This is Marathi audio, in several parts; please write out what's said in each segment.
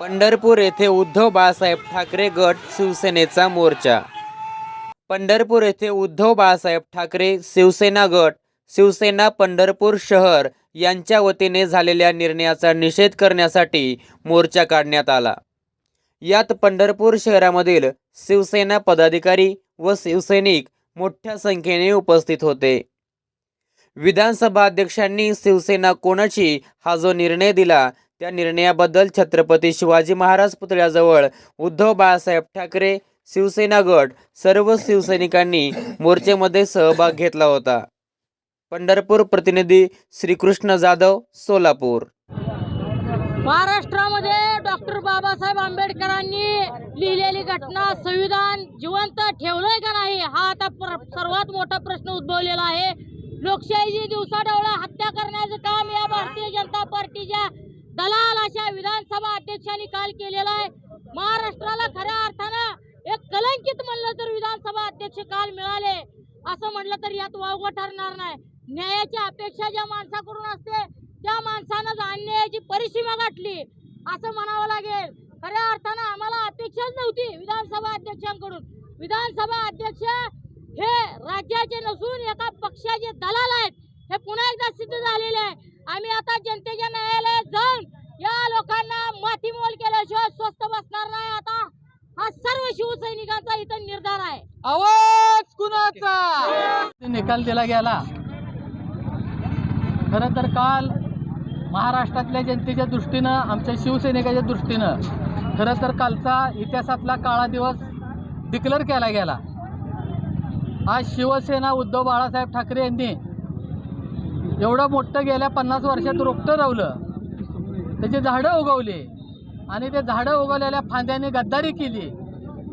पंढरपूर येथे उद्धव बाळासाहेब ठाकरे गट शिवसेनेचा मोर्चा. पंढरपूर येथे उद्धव बाळासाहेब ठाकरे शिवसेना गट शिवसेना पंढरपूर शहर यांच्या वतीने झालेल्या निर्णयाचा निषेध करण्यासाठी मोर्चा काढण्यात आला. यात पंढरपूर शहरामधील शिवसेना पदाधिकारी व शिवसैनिक मोठ्या संख्येने उपस्थित होते. विधानसभा अध्यक्षांनी शिवसेना कोणाची हा जो निर्णय दिला त्या निर्णयाबद्दल छत्रपती शिवाजी महाराज पुतळ्याजवळ उद्धव बाळासाहेब ठाकरे शिवसेना गट सर्व शिवसैनिकांनी मोर्चेमध्ये सहभाग घेतला होता. पंढरपूर प्रतिनिधी श्रीकृष्ण जाधव सोलापूर. महाराष्ट्रामध्ये डॉक्टर बाबासाहेब आंबेडकरांनी लिहिलेली घटना संविधान जिवंत ठेवलंय का नाही हा आता सर्वात मोठा प्रश्न उद्भवलेला आहे. लोकशाहीची दिवसाढवळा हत्या करण्याचं काम या भारतीय जनता अशा विधानसभा अध्यक्षांनी काल केलेलं आहे. महाराष्ट्राला खऱ्या अर्थानं एक कलंकित म्हणलं तर विधानसभा अध्यक्ष काल मिळाले. असं म्हटलं तर यात वावगं ठरणार नाही. न्यायाची अपेक्षा ज्या माणसाकडून असते त्या माणसानं अन्यायाची परिसीमा गाठली असं म्हणावं लागेल. खऱ्या अर्थानं आम्हाला अपेक्षाच नव्हती विधानसभा अध्यक्षांकडून. विधानसभा अध्यक्ष हे राज्याचे नसून एका पक्षाचे दलाल आहेत. हे पुन्हा एकदा सिद्ध झालेले आहे. आम्ही आता जनतेच्या न्यायालयात या लोकांना माती मोल केल्याशिवाय स्वस्त बसणार नाही आता. हा सर्व शिवसैनिकांचा इथं निर्धार आहे. आवाज कुणाचा? निकाल दिला गेला. खरं तर काल महाराष्ट्रातल्या जनतेच्या दृष्टीनं आमच्या शिवसैनिकाच्या दृष्टीनं खरं तर कालचा इतिहासातला काळा दिवस डिक्लेअर केला गेला. आज शिवसेना उद्धव बाळासाहेब ठाकरे यांनी एवढं मोठं गेल्या पन्नास वर्षात रोखतं रवलं त्याची झाडं उगवली आणि ते झाडं उगवलेल्या फांद्याने गद्दारी केली.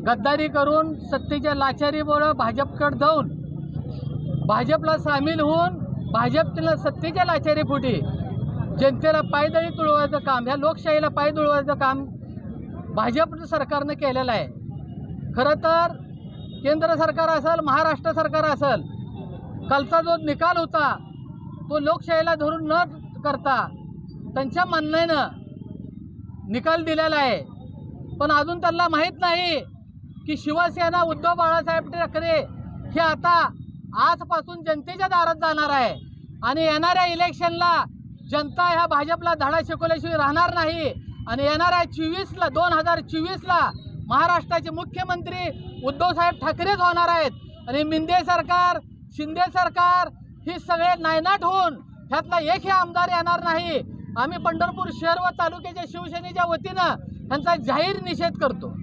गद्दारी करून सत्तेच्या लाचारीमुळं भाजपकडे जाऊन भाजपला सामील होऊन भाजपला सत्तेच्या लाचारीपोटी जनतेला पायदळी तुळवायचं काम ह्या लोकशाहीला पाय तुळवायचं काम भाजप सरकारनं केलेलं आहे. खरं तर केंद्र सरकार असेल महाराष्ट्र सरकार असेल कालचा जो निकाल होता तो लोकशाहीला धरून न करता त्यांच्या म्हणण्यानं निकाल दिलेला आहे. पण अजून त्यांना माहीत नाही की शिवसेना उद्धव बाळासाहेब ठाकरे हे आता आजपासून जनतेच्या दारात जाणार आहे. आणि येणाऱ्या इलेक्शनला जनता ह्या भाजपला धडा शिकवल्याशिवाय राहणार नाही. आणि येणाऱ्या चोवीसला दोन हजार चोवीसला महाराष्ट्राचे मुख्यमंत्री उद्धवसाहेब ठाकरेच होणार आहेत. आणि मिंदे सरकार शिंदे सरकार ही सगळे नायनाट होऊन ह्यातला एकही आमदार येणार नाही. आम्ही पंढरपूर शहर व तालुक्याच्या शिवसेनेच्या वतीनं त्यांचा जाहीर निषेध करतो.